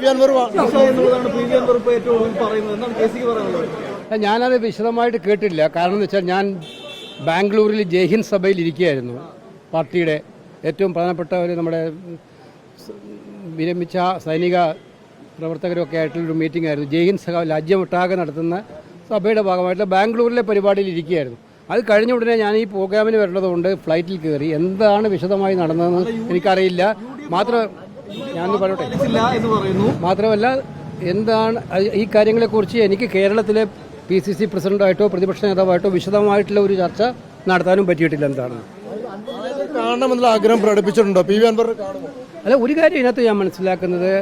P V Anwar ഇപ്പോൾ ഏറ്റവും ഒടുവിൽ പറയുന്നത്. എന്താണ് കെ സിക്ക് പറയാനുള്ളത് ഞാനത് വിശദമായിട്ട് കേട്ടില്ല കാരണം എന്ന് വെച്ചാൽ ഞാൻ ബാംഗ്ലൂരിൽ ജയ്ഹിന്ദ് സഭയിൽ ഇരിക്കുകയായിരുന്നു. പാർട്ടിയുടെ ഏറ്റവും പ്രധാനപ്പെട്ട ഒരു നമ്മുടെ വിരമിച്ച സൈനിക പ്രവർത്തകരൊക്കെ ആയിട്ടുള്ളൊരു മീറ്റിംഗ് ആയിരുന്നു. ജയ്ഹിന്ദ് സഭ രാജ്യമൊട്ടാകെ നടത്തുന്ന സഭയുടെ ഭാഗമായിട്ട് ബാംഗ്ലൂരിലെ പരിപാടിയിൽ ഇരിക്കുകയായിരുന്നു. അത് കഴിഞ്ഞ ഉടനെ ഞാൻ ഈ പ്രോഗ്രാമിന് വരേണ്ടതുകൊണ്ട് ഫ്ലൈറ്റിൽ കയറി എന്താണ് വിശദമായി നടന്നതെന്ന് എനിക്കറിയില്ല. മാത്രം ഞാനൊന്ന് പറയട്ടെ. ഇല്ല എന്ന് പറയുന്നു. മാത്രമല്ല എന്താണ് ഈ കാര്യങ്ങളെക്കുറിച്ച് എനിക്ക് കേരളത്തിലെ പി സി സി പ്രസിഡന്റായിട്ടോ പ്രതിപക്ഷ നേതാവായിട്ടോ വിശദമായിട്ടുള്ള ഒരു ചർച്ച നടത്താനും പറ്റിയിട്ടില്ല എന്താണ്. കാണണമെന്നുള്ള ആഗ്രഹം പ്രകടിപ്പിച്ചിട്ടുണ്ടോ? പി വി അൻവർ കാണുമോ? അല്ല ഒരു കാര്യം ഇതിനകത്ത് ഞാൻ മനസ്സിലാക്കുന്നത്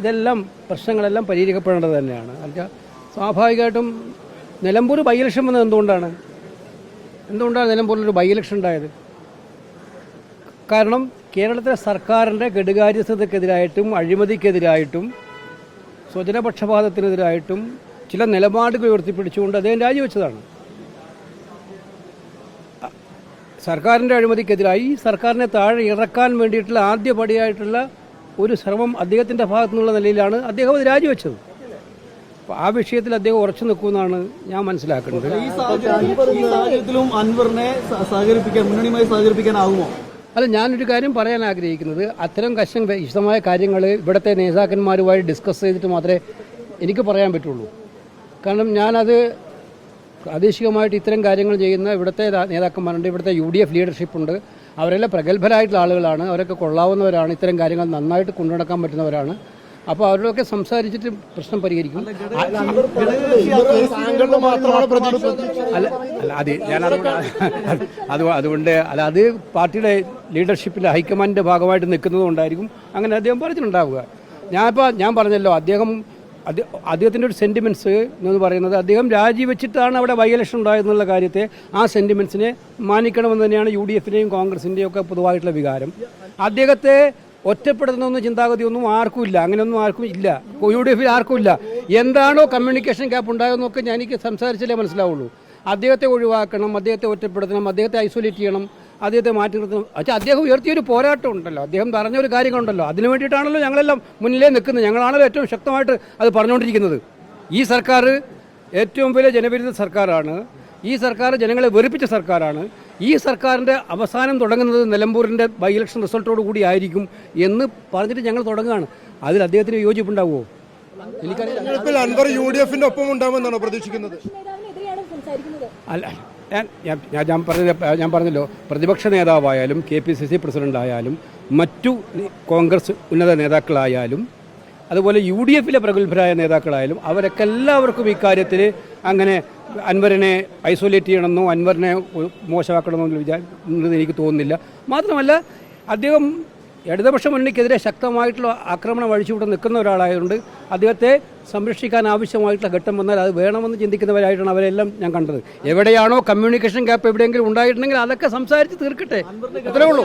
ഇതെല്ലാം പ്രശ്നങ്ങളെല്ലാം പരിഹരിക്കപ്പെടേണ്ടത് തന്നെയാണ്. എന്നുവെച്ചാൽ സ്വാഭാവികമായിട്ടും നിലമ്പൂർ ബൈ ഇലക്ഷൻ വന്നത് എന്തുകൊണ്ടാണ്? എന്തുകൊണ്ടാണ് നിലമ്പൂരിലൊരു ബൈ ഇലക്ഷൻ ഉണ്ടായത്? കാരണം കേരളത്തിലെ സർക്കാരിന്റെ കെടുകാര്യസ്ഥതയ്ക്കെതിരായിട്ടും അഴിമതിക്കെതിരായിട്ടും സ്വജനപക്ഷപാതത്തിനെതിരായിട്ടും ചില നിലപാടുകൾ ഉയർത്തിപ്പിടിച്ചുകൊണ്ട് അദ്ദേഹം രാജിവെച്ചതാണ്. സർക്കാരിന്റെ അഴിമതിക്കെതിരായി സർക്കാരിനെ താഴെ ഇറക്കാൻ വേണ്ടിയിട്ടുള്ള ആദ്യ പടിയായിട്ടുള്ള ഒരു ശ്രമം അദ്ദേഹത്തിന്റെ ഭാഗത്തു നിന്നുള്ള നിലയിലാണ് അദ്ദേഹം അത് രാജിവെച്ചത്. അപ്പോൾ ആ വിഷയത്തിൽ അദ്ദേഹം ഉറച്ചു നിൽക്കുമെന്നാണ് ഞാൻ മനസ്സിലാക്കുന്നത്. ഈ സാഹചര്യത്തിലും അൻവറിനെ സഹകരിപ്പിക്കാൻ മുന്നണിയുമായി സഹകരിപ്പിക്കാനാകുമോ അല്ല ഞാനൊരു കാര്യം പറയാൻ ആഗ്രഹിക്കുന്നത്. അത്തരം കശം വിശദമായ കാര്യങ്ങൾ ഇവിടുത്തെ നേതാക്കന്മാരുമായി ഡിസ്കസ് ചെയ്തിട്ട് മാത്രമേ എനിക്ക് പറയാൻ പറ്റുള്ളൂ. കാരണം ഞാനത് പ്രാദേശികമായിട്ട് ഇത്തരം കാര്യങ്ങൾ ചെയ്യുന്ന ഇവിടുത്തെ നേതാക്കന്മാരുണ്ട്. ഇവിടുത്തെ യു ഡി എഫ് ലീഡർഷിപ്പ് ഉണ്ട്. അവരെല്ലാം പ്രഗത്ഭരായിട്ടുള്ള ആളുകളാണ്. അവരൊക്കെ കൊള്ളാവുന്നവരാണ്. ഇത്തരം കാര്യങ്ങൾ നന്നായിട്ട് കൊണ്ടുനടക്കാൻ പറ്റുന്നവരാണ്. അപ്പോൾ അവരോടൊക്കെ സംസാരിച്ചിട്ട് പ്രശ്നം പരിഹരിക്കും. അല്ല അല്ല അത് ഞാൻ അതുകൊണ്ട് അത് അതുകൊണ്ട് അല്ല അത് പാർട്ടിയുടെ ലീഡർഷിപ്പിൽ ഹൈക്കമാൻഡിന്റെ ഭാഗമായിട്ട് നിൽക്കുന്നതുകൊണ്ടായിരിക്കും അങ്ങനെ അദ്ദേഹം പറഞ്ഞിട്ടുണ്ടാവുക. ഞാനിപ്പോൾ ഞാൻ പറഞ്ഞല്ലോ അദ്ദേഹം അദ്ദേഹ- അദ്ദേഹത്തിന്റെ ഒരു സെന്റിമെന്റ്സ് എന്ന് പറയുന്നത് അദ്ദേഹം രാജിവെച്ചിട്ടാണ് അവിടെ ബൈ ഇലക്ഷൻ ഉണ്ടായതെന്നുള്ള കാര്യത്തെ ആ സെന്റിമെന്റ്സിനെ മാനിക്കണമെന്ന് തന്നെയാണ് യു ഡി എഫിന്റെയും കോൺഗ്രസിന്റെയും ഒക്കെ പൊതുവായിട്ടുള്ള വികാരം. അദ്ദേഹത്തെ ഒറ്റപ്പെടുത്തുന്നൊന്നും ചിന്താഗതിയൊന്നും ആർക്കും ഇല്ല. അങ്ങനെയൊന്നും ആർക്കും ഇല്ല. യു ഡി എഫിൽ ആർക്കും ഇല്ല. എന്താണോ കമ്മ്യൂണിക്കേഷൻ ഗ്യാപ്പ് ഉണ്ടായതെന്നൊക്കെ ഞാൻ എനിക്ക് സംസാരിച്ചാലേ മനസ്സിലാവുള്ളൂ. അദ്ദേഹത്തെ ഒഴിവാക്കണം അദ്ദേഹത്തെ ഒറ്റപ്പെടുത്തണം അദ്ദേഹത്തെ ഐസൊലേറ്റ് ചെയ്യണം അദ്ദേഹത്തെ മാറ്റി നിർത്തണം. പക്ഷേ അദ്ദേഹം ഉയർത്തിയൊരു പോരാട്ടം ഉണ്ടല്ലോ. അദ്ദേഹം പറഞ്ഞൊരു കാര്യങ്ങളുണ്ടല്ലോ. അതിനു വേണ്ടിയിട്ടാണല്ലോ ഞങ്ങളെല്ലാം മുന്നിലേ നിൽക്കുന്നത്. ഞങ്ങളാണല്ലോ ഏറ്റവും ശക്തമായിട്ട് അത് പറഞ്ഞുകൊണ്ടിരിക്കുന്നത്. ഈ സർക്കാർ ഏറ്റവും വലിയ ജനവിരുദ്ധ സർക്കാരാണ്. ഈ സർക്കാർ ജനങ്ങളെ വെറുപ്പിച്ച സർക്കാരാണ്. ഈ സർക്കാരിന്റെ അവസാനം തുടങ്ങുന്നത് നിലമ്പൂരിന്റെ ബൈ ഇലക്ഷൻ റിസൾട്ടോട് കൂടി ആയിരിക്കും എന്ന് പറഞ്ഞിട്ട് ഞങ്ങൾ തുടങ്ങുകയാണ്. അതിൽ അദ്ദേഹത്തിന് യോജിപ്പുണ്ടാവുമോ? എനിക്കറിയില്ല. അൻവർ യു ഡി എഫിന്റെ ഒപ്പം ഉണ്ടാകുമെന്നാണോ പ്രതീക്ഷിക്കുന്നത്? അല്ല ഞാൻ ഞാൻ പറഞ്ഞ ഞാൻ പറഞ്ഞല്ലോ. പ്രതിപക്ഷ നേതാവായാലും K P C C president ആയാലും മറ്റു കോൺഗ്രസ് ഉന്നത നേതാക്കളായാലും അതുപോലെ യു ഡി എഫിലെ പ്രഗത്ഭരായ നേതാക്കളായാലും അവരൊക്കെ എല്ലാവർക്കും ഇക്കാര്യത്തിൽ അങ്ങനെ അൻവറിനെ ഐസൊലേറ്റ് ചെയ്യണമെന്നോ അൻവറിനെ മോശമാക്കണമെന്നോ വിചാ എനിക്ക് തോന്നുന്നില്ല. മാത്രമല്ല അദ്ദേഹം ഇടതുപക്ഷ മുന്നണിക്കെതിരെ ശക്തമായിട്ടുള്ള ആക്രമണം അഴിച്ചുവിട്ട് നിൽക്കുന്ന ഒരാളായതുകൊണ്ട് അദ്ദേഹത്തെ സംരക്ഷിക്കാൻ ആവശ്യമായിട്ടുള്ള ഘട്ടം വന്നാൽ അത് വേണമെന്ന് ചിന്തിക്കുന്നവരായിട്ടാണ് അവരെല്ലാം ഞാൻ കണ്ടത്. എവിടെയാണോ കമ്മ്യൂണിക്കേഷൻ ഗ്യാപ്പ് എവിടെയെങ്കിലും ഉണ്ടായിട്ടുണ്ടെങ്കിൽ അതൊക്കെ സംസാരിച്ച് തീർക്കട്ടെ. അത്രേ ഉള്ളൂ.